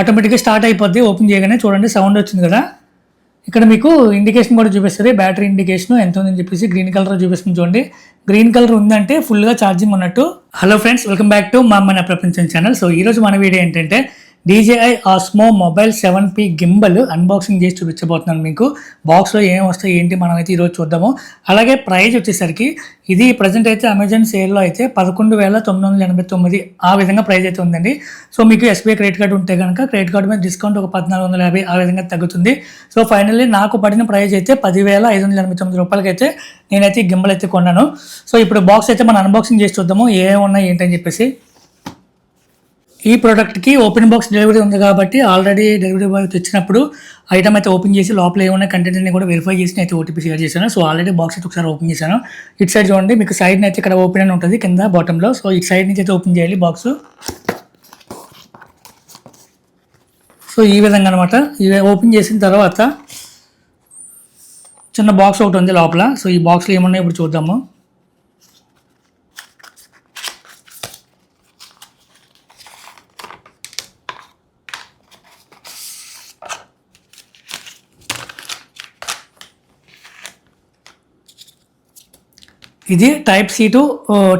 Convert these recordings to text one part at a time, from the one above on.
ఆటోమేటిక్గా స్టార్ట్ అయిపోద్ది. ఓపెన్ చేయగానే చూడండి సౌండ్ వచ్చింది కదా. ఇక్కడ మీకు ఇండికేషన్ కూడా చూపిస్తుంది. బ్యాటరీ ఇండికేషన్ ఎంత ఉందని చెప్పేసి గ్రీన్ కలర్ చూపిస్తుంది చూడండి. గ్రీన్ కలర్ ఉందంటే ఫుల్గా ఛార్జింగ్ ఉన్నట్టు. Hello friends welcome back to మా మన ప్రపంచం ఛానల్. సో ఈరోజు మన వీడియో ఏంటంటే DJI Osmo mobile seven P gimbal unboxing చేసి చూపించబోతున్నాను మీకు. బాక్స్లో ఏం వస్తాయి ఏంటి మనం అయితే ఈరోజు చూద్దాము. అలాగే ప్రైజ్ వచ్చేసరికి ఇది ప్రజెంట్ అయితే అమెజాన్ సేల్లో అయితే పదకొండు వేల తొమ్మిది వందల ఎనభై తొమ్మిది ఆ విధంగా ప్రైజ్ అయితే ఉందండి. సో మీకు ఎస్బీఐ క్రెడిట్ కార్డు ఉంటే కనుక క్రెడిట్ కార్డు మీద డిస్కౌంట్ ఒక పద్నాలుగు వందల యాభై ఆ విధంగా తగ్గుతుంది. సో ఫైనల్లీ నాకు పడిన ప్రైజ్ అయితే పదివేల ఐదు వందల ఎనభై తొమ్మిది రూపాయలకి అయితే నేనైతే గింబల్ అయితే కొన్నాను. సో ఇప్పుడు బాక్స్ అయితే మనం అన్బాక్సింగ్ చేసి చూద్దాము. ఏమేమి ఉన్నాయి ఏంటని చెప్పేసి. ఈ ప్రోడక్ట్కి ఓపెన్ బాక్స్ డెలివరీ ఉంది కాబట్టి ఆల్రెడీ డెలివరీ బాయ్ తెచ్చినప్పుడు ఐటమ్ అయితే ఓపెన్ చేసి లోపల ఏమైనా కంటెంట్ అన్ని కూడా వెరిఫై చేసి అయితే ఓటీపీ షేర్ చేశాను. సో ఆల్రెడీ బాక్స్ అయితే ఒకసారి ఓపెన్ చేశాను. ఇటు సైడ్ చూడండి మీకు సైడ్ అయితే ఇక్కడ ఓపెన్ అని ఉంటుంది కింద బాటంలో సో ఇటు సైడ్ నుంచి అయితే ఓపెన్ చేయాలి బాక్స్ సో ఈ విధంగా అనమాట ఇవి ఓపెన్ చేసిన తర్వాత చిన్న బాక్స్ ఒకటి ఉంది లోపల. సో ఈ బాక్స్లో ఏమున్నాయి ఇప్పుడు చూద్దాము. ఇది type C to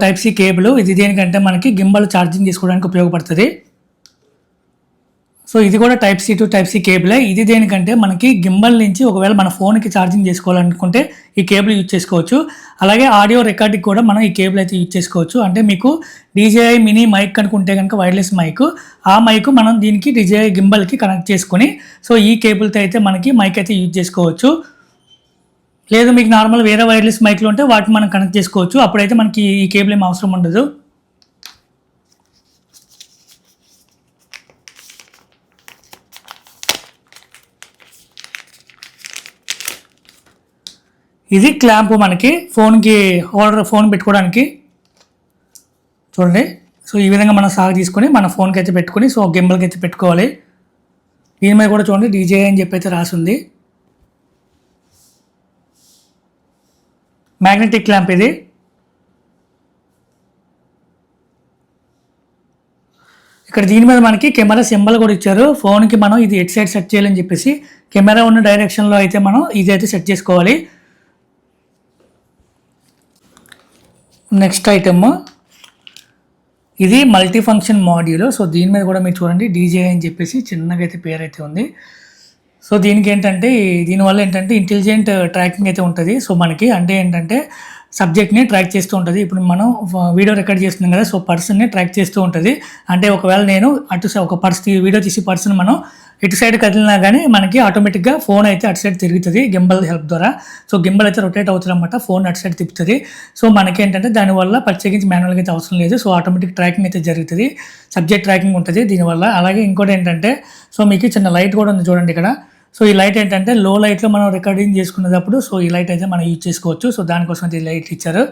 type C cable ఇది దేనికంటే మనకి గింబల్ ఛార్జింగ్ చేసుకోవడానికి ఉపయోగపడుతుంది. సో ఇది కూడా type C to type C కేబులే ఇది దేనికంటే మనకి గింబల్ నుంచి ఒకవేళ మన ఫోన్కి ఛార్జింగ్ చేసుకోవాలనుకుంటే ఈ కేబుల్ యూజ్ చేసుకోవచ్చు. అలాగే ఆడియో రికార్డింగ్ కూడా మనం ఈ కేబుల్ అయితే యూజ్ చేసుకోవచ్చు. అంటే మీకు డీజేఐ మినీ మైక్ అనుకుంటే కనుక వైర్లెస్ మైక్ ఆ మైక్ మనం దీనికి డీజేఐ గింబల్కి కనెక్ట్ చేసుకొని సో ఈ కేబుల్తో అయితే మనకి మైక్ అయితే యూజ్ చేసుకోవచ్చు. లేదు మీకు నార్మల్ వేరే వైర్లెస్ మైక్లు ఉంటే వాటిని మనం కనెక్ట్ చేసుకోవచ్చు. అప్పుడైతే మనకి ఈ కేబుల్ ఏం అవసరం ఉండదు. ఇది క్లాంప్ మనకి ఫోన్కి హోల్డర్ ఫోన్ పెట్టుకోవడానికి. చూడండి. సో ఈ విధంగా మనం సాగు తీసుకొని మన ఫోన్కి అయితే పెట్టుకొని సో గింబల్కి అయితే పెట్టుకోవాలి. దీని మీద కూడా చూడండి డీజే అని చెప్పి అయితే రాసి ఉంది మ్యాగ్నెటిక్ ల్యాంప్ ఇది. ఇక్కడ దీని మీద మనకి కెమెరా సింబల్ కూడా ఇచ్చారు. ఫోన్కి మనం ఇది ఎట్ సైడ్ సెట్ చేయాలని చెప్పేసి కెమెరా ఉన్న డైరెక్షన్లో అయితే మనం ఇది అయితే సెట్ చేసుకోవాలి. నెక్స్ట్ ఐటమ్ ఇది మల్టీ ఫంక్షన్ మాడ్యూల్ సో దీని మీద కూడా మీరు చూడండి డీజే అని చెప్పేసి చిన్నగా అయితే పేరు అయితే ఉంది. సో దీనికి ఏంటంటే దీనివల్ల ఏంటంటే ఇంటెలిజెంట్ ట్రాకింగ్ uh, అయితే ఉంటుంది. సో మనకి అంటే ఏంటంటే సబ్జెక్ట్ని ట్రాక్ చేస్తూ ఉంటుంది. ఇప్పుడు మనం వీడియో రికార్డ్ చేస్తున్నాం కదా సో పర్సన్ని ట్రాక్ చేస్తూ ఉంటుంది. అంటే ఒకవేళ నేను అటు సై- ఒక పర్స్ వీడియో తీసి పర్సన్ మనం ఇటు సైడ్ కదిలినా కానీ మనకి ఆటోమేటిక్గా ఫోన్ అయితే అటు సైడ్ తిరుగుతుంది గింబల్ హెల్ప్ ద్వారా. సో గింబల్ అయితే రొటేట్ అవుతుంది అనమాట ఫోన్ అటు సైడ్ తిప్పుతుంది. సో మనకి ఏంటంటే దానివల్ల ప్రత్యేకించి మాన్యువల్గా అయితే అవసరం లేదు. సో ఆటోమేటిక్ ట్రాకింగ్ అయితే జరుగుతుంది. సబ్జెక్ట్ ట్రాకింగ్ ఉంటుంది దీనివల్ల. అలాగే ఇంకోటి ఏంటంటే సో మీకు చిన్న లైట్ కూడా ఉంది చూడండి ఇక్కడ. సో ఈ లైట్ ఏంటంటే లో లైట్లో మనం రికార్డింగ్ చేసుకునేటప్పుడు సో ఈ లైట్ అయితే మనం యూజ్ చేసుకోవచ్చు. సో దానికోసం అయితే ఈ లైట్ ఇచ్చారు.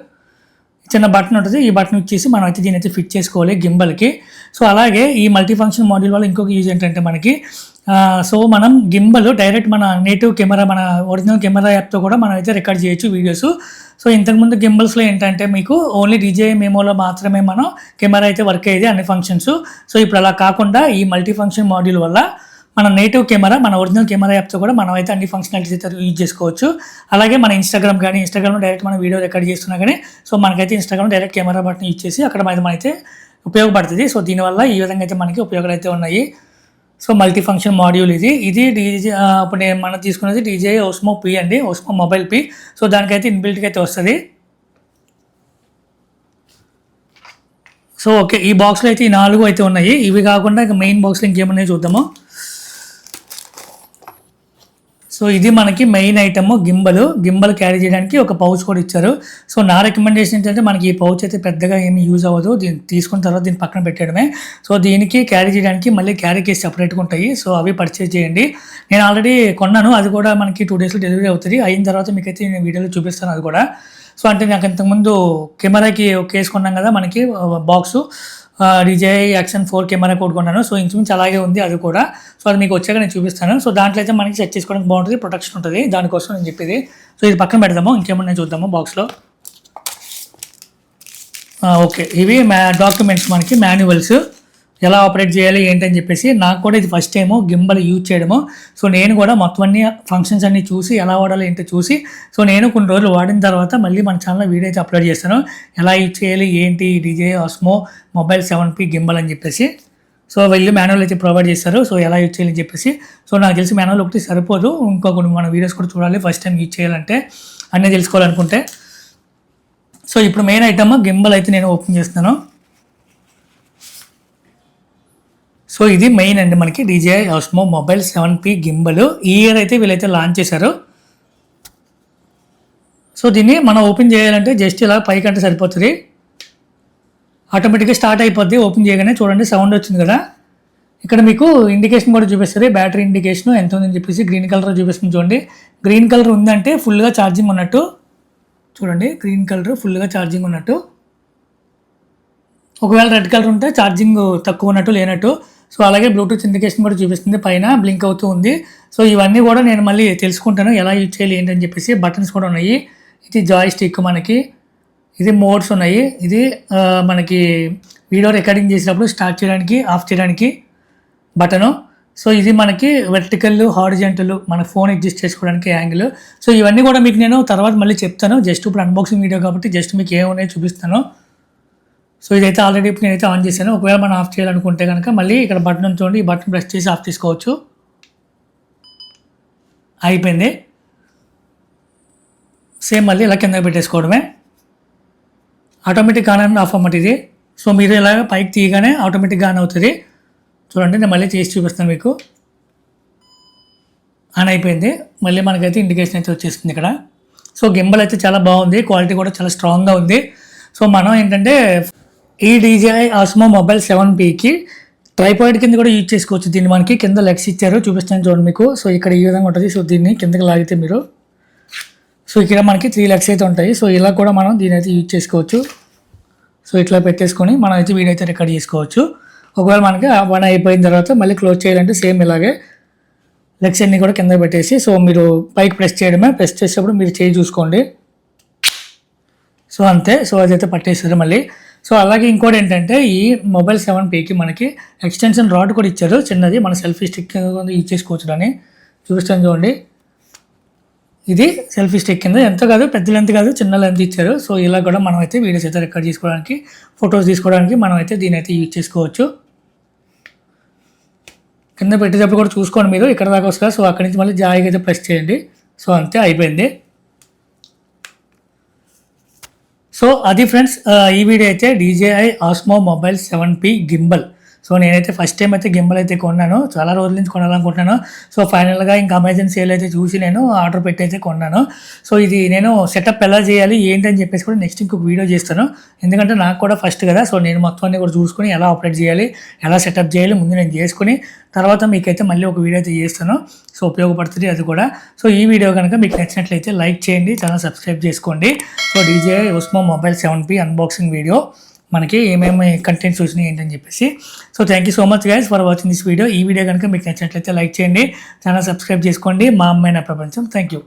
చిన్న బటన్ ఉంటుంది ఈ బటన్ ఇచ్చేసి మనం అయితే దీని అయితే ఫిట్ చేసుకోవాలి గింబల్కి. సో అలాగే ఈ మల్టీ ఫంక్షన్ మాడ్యూల్ వల్ల ఇంకొక యూజ్ ఏంటంటే మనకి సో మనం గింబల్ డైరెక్ట్ మన నేటివ్ కెమెరా మన ఒరిజినల్ కెమెరా యాప్తో కూడా మనం అయితే రికార్డ్ చేయొచ్చు వీడియోస్. సో ఇంతకుముందు గింబల్స్లో ఏంటంటే మీకు ఓన్లీ డీజే మెమోలో మాత్రమే మనం కెమెరా అయితే వర్క్ అయ్యేది అన్ని ఫంక్షన్స్ సో ఇప్పుడు అలా కాకుండా ఈ మల్టీ ఫంక్షన్ మాడ్యూల్ వల్ల మన నేటివ్ కెమెరా మన ఒరిజినల్ కెమెరా యాప్తో కూడా మనం అయితే అన్ని ఫంక్షనాలిటీస్ అయితే యూజ్ చేసుకోవచ్చు. అలాగే మన ఇన్స్టాగ్రామ్ కానీ ఇన్స్టాగ్రామ్లో డైరెక్ట్ మనం వీడియో రికార్డ్ చేస్తున్నా కానీ సో మనకైతే Instagram direct camera button use చేసి అక్కడ అయితే మనైతే ఉపయోగపడుతుంది. సో దీనివల్ల ఈ విధంగా అయితే మనకి ఉపయోగాలు అయితే ఉన్నాయి. సో మల్టీ ఫంక్షన్ మాడ్యూల్ ఇది ఇది డీజే ఇప్పుడు నేను మనం తీసుకున్నది డీజే ఓస్మో పి అండి. ఓస్మో మొబైల్ పి సో దానికైతే ఇన్బిల్ట్గా అయితే వస్తుంది. సో ఓకే ఈ బాక్స్లో అయితే ఈ నాలుగు అయితే ఉన్నాయి. ఇవి కాకుండా ఇంకా మెయిన్ బాక్స్లో ఇంకేమున్నాయి చూద్దాము. సో ఇది మనకి main item gimbal. Gimbal carry చేయడానికి ఒక పౌచ్ కూడా ఇచ్చారు. సో నా రికమెండేషన్ ఏంటంటే మనకి ఈ పౌచ్ అయితే పెద్దగా ఏమి యూజ్ అవ్వదు. దీన్ని తీసుకున్న తర్వాత దీన్ని పక్కన పెట్టడమే. సో దీనికి క్యారీ చేయడానికి మళ్ళీ క్యారీ కేసు సపరేట్గా ఉంటాయి. సో అవి పర్చేజ్ చేయండి. నేను ఆల్రెడీ కొన్నాను. అది కూడా మనకి టూ డేస్లో డెలివరీ అవుతుంది. అయిన తర్వాత మీకైతే నేను వీడియోలో చూపిస్తాను అది కూడా. సో అంటే నాకు ఇంతకుముందు కెమెరాకి ఒక కేసు కొన్నాం కదా మనకి box DJI action four camera కూడా కొన్నాను. సో ఇంచుమించు అలాగే ఉంది అది కూడా. సో అది మీకు వచ్చాక నేను చూపిస్తాను. సో దాంట్లో అయితే మనకి సెట్ చేసుకోవడానికి బాగుంటుంది ప్రొటెక్షన్ ఉంటుంది. దానికోసం నేను చెప్పేది. సో ఇది పక్కన పెడదాము. ఇంకేమన్నా చూద్దాము బాక్స్లో ఓకే. ఇవి మ్యా డాక్యుమెంట్స్ మనకి మాన్యువల్స్ ఎలా ఆపరేట్ చేయాలి ఏంటని చెప్పేసి నాకు కూడా ఇది ఫస్ట్ టైము గింబల్ యూజ్ చేయడము. సో నేను కూడా మొత్తం అన్ని ఫంక్షన్స్ అన్ని చూసి ఎలా వాడాలి ఏంటో చూసి. సో నేను కొన్ని రోజులు వాడిన తర్వాత మళ్ళీ మన ఛానల్లో వీడియో అయితే అప్లోడ్ చేస్తాను. ఎలా యూజ్ చేయాలి ఏంటి DJI Osmo mobile seven P gimbal అని చెప్పేసి. సో వెళ్ళి మాన్యువల్ అయితే ప్రొవైడ్ చేస్తారు. సో ఎలా యూజ్ చేయాలని చెప్పేసి. సో నాకు తెలిసి మాన్యువల్ ఒకటి సరిపోదు. ఇంకో కొన్ని మన వీడియోస్ కూడా చూడాలి ఫస్ట్ టైం యూజ్ చేయాలంటే. అన్నీ తెలుసుకోవాలనుకుంటే. సో ఇప్పుడు మెయిన్ ఐటమ్ గింబల్ అయితే నేను ఓపెన్ చేస్తున్నాను. సో ఇది మెయిన్ అండి మనకి DJI Osmo mobile seven P gimbal ఈ ఇయర్ అయితే వీళ్ళైతే లాంచ్ చేశారు. సో దీన్ని మనం ఓపెన్ చేయాలంటే జస్ట్ ఇలా పైకంటే సరిపోతుంది. ఆటోమేటిక్గా స్టార్ట్ అయిపోద్ది. ఓపెన్ చేయగానే చూడండి సౌండ్ వచ్చింది కదా. ఇక్కడ మీకు ఇండికేషన్ కూడా చూపిస్తుంది. బ్యాటరీ ఇండికేషన్ ఎంత ఉందని చెప్పేసి గ్రీన్ కలర్ చూపిస్తుంది చూడండి. గ్రీన్ కలర్ ఉందంటే ఫుల్గా ఛార్జింగ్ ఉన్నట్టు. చూడండి గ్రీన్ కలర్ ఫుల్గా ఛార్జింగ్ ఉన్నట్టు. ఒకవేళ రెడ్ కలర్ ఉంటే ఛార్జింగ్ తక్కువ ఉన్నట్టు లేనట్టు. సో అలాగే బ్లూటూత్ ఇండికేషన్ కూడా చూపిస్తుంది పైన బ్లింక్ అవుతూ ఉంది. సో ఇవన్నీ కూడా నేను మళ్ళీ తెలుసుకుంటాను ఎలా యూజ్ చేయాలి ఏంటని చెప్పేసి. బటన్స్ కూడా ఉన్నాయి. ఇది జాయ్ స్టిక్ మనకి ఇది మోడ్స్ ఉన్నాయి. ఇది మనకి వీడియో రికార్డింగ్ చేసినప్పుడు స్టార్ట్ చేయడానికి ఆఫ్ చేయడానికి బటను సో ఇది మనకి వెర్టికల్ హారిజెంటల్ మన ఫోన్ అడ్జస్ట్ చేసుకోవడానికి యాంగిల్ సో ఇవన్నీ కూడా మీకు నేను తర్వాత మళ్ళీ చెప్తాను. జస్ట్ ఇప్పుడు అన్బాక్సింగ్ వీడియో కాబట్టి జస్ట్ మీకు ఏమున్నాయో చూపిస్తాను. సో ఇదైతే ఆల్రెడీ ఇప్పుడు నేనైతే ఆన్ చేశాను. ఒకవేళ మనం ఆఫ్ చేయాలనుకుంటే కనుక మళ్ళీ ఇక్కడ బటన్ చూడండి ఈ బటన్ ప్రెస్ చేసి ఆఫ్ చేసుకోవచ్చు అయిపోయింది. సేమ్ మళ్ళీ ఇలా కింద పెట్టేసుకోవడమే. ఆటోమేటిక్ ఆన్ అండ్ ఆఫ్ అన్నమాట ఇది. సో మీరు ఇలాగ పైకి తీయగానే ఆటోమేటిక్గా ఆన్ అవుతుంది. చూడండి నేను మళ్ళీ చేసి చూపిస్తాను మీకు. ఆన్ అయిపోయింది. మళ్ళీ మనకైతే ఇండికేషన్ అయితే వచ్చేస్తుంది ఇక్కడ. సో గింబల్ అయితే చాలా బాగుంది. క్వాలిటీ కూడా చాలా స్ట్రాంగ్గా ఉంది. సో మనం ఏంటంటే ఈ డీజీఐ ఆస్మో మొబైల్ సెవెన్ పీకి ట్రైపాయిడ్ కింద కూడా యూజ్ చేసుకోవచ్చు. దీన్ని మనకి కింద లెగ్స్ ఇచ్చారు. చూపిస్తాను చూడండి మీకు. సో ఇక్కడ ఈ విధంగా ఉంటుంది. సో దీన్ని కిందకి లాగితే మీరు. సో ఇక్కడ మనకి త్రీ లెగ్స్ అయితే ఉంటాయి. సో ఇలా కూడా మనం దీని అయితే యూజ్ చేసుకోవచ్చు. సో ఇట్లా పెట్టేసుకొని మనం అయితే వీడియో అయితే రికార్డ్ చేసుకోవచ్చు. ఒకవేళ మనకి వన్ అయిపోయిన తర్వాత మళ్ళీ క్లోజ్ చేయాలంటే సేమ్ ఇలాగే లెగ్స్ అన్నీ కూడా కింద పెట్టేసి సో మీరు పైకి ప్రెస్ చేయడమే. ప్రెస్ చేసేటప్పుడు మీరు చేయి చూసుకోండి. సో అంతే. సో అదైతే పట్టేసారు మళ్ళీ. సో అలాగే ఇంకోటి ఏంటంటే ఈ మొబైల్ సెవెన్ పేకి మనకి ఎక్స్టెన్షన్ రాడ్ కూడా ఇచ్చారు. చిన్నది మన సెల్ఫీ స్టిక్ యూజ్ చేసుకోవచ్చు అని చూపిస్తాను చూడండి. ఇది సెల్ఫీ స్టిక్ కింద. ఎంత కాదు పెద్ద లెంత్ కాదు చిన్న లెంత్ ఇచ్చారు. సో ఇలా కూడా మనం అయితే వీడియోస్ అయితే రికార్డ్ చేసుకోవడానికి ఫొటోస్ తీసుకోవడానికి మనం అయితే దీని అయితే యూజ్ చేసుకోవచ్చు. కింద పెట్టేటప్పుడు కూడా చూసుకోండి మీరు. ఇక్కడ దాకా వస్తారు సో అక్కడి నుంచి మళ్ళీ జాయిగా అయితే ప్రెస్ చేయండి. సో అంతే అయిపోయింది. సో అది ఫ్రెండ్స్ ఈ వీడియో అయితే DJI Osmo mobile seven P gimbal so నేనైతే ఫస్ట్ టైం అయితే గింబల్ అయితే కొన్నాను. చాలా రోజుల నుంచి కొనాలనుకుంటున్నాను. సో ఫైనల్గా ఇంకా అమెజాన్ సేల్ అయితే చూసి నేను ఆర్డర్ పెట్టి అయితే కొన్నాను. సో ఇది నేను సెటప్ ఎలా చేయాలి ఏంటని చెప్పేసి కూడా నెక్స్ట్ ఇంకొక వీడియో చేస్తాను. ఎందుకంటే నాకు కూడా ఫస్ట్ కదా సో నేను మొత్తం అన్ని కూడా చూసుకొని ఎలా ఆపరేట్ చేయాలి ఎలా సెటప్ చేయాలి ముందు నేను చేసుకుని తర్వాత మీకైతే మళ్ళీ ఒక వీడియో అయితే చేస్తాను. సో ఉపయోగపడుతుంది అది కూడా. సో ఈ వీడియో కనుక మీకు నచ్చినట్లయితే లైక్ చేయండి ఛానల్ సబ్స్క్రైబ్ చేసుకోండి. So DJI Osmo mobile seven P unboxing video మనకి ఏమేమి కంటెంట్స్ వచ్చినాయి ఏంటని చెప్పేసి. So thank you so much guys for watching this video ఈ వీడియో కనుక మీకు నచ్చినట్లయితే లైక్ చేయండి. ఛానల్ సబ్స్క్రైబ్ చేసుకోండి. మా అమ్మాయిన ప్రపంచం. Thank you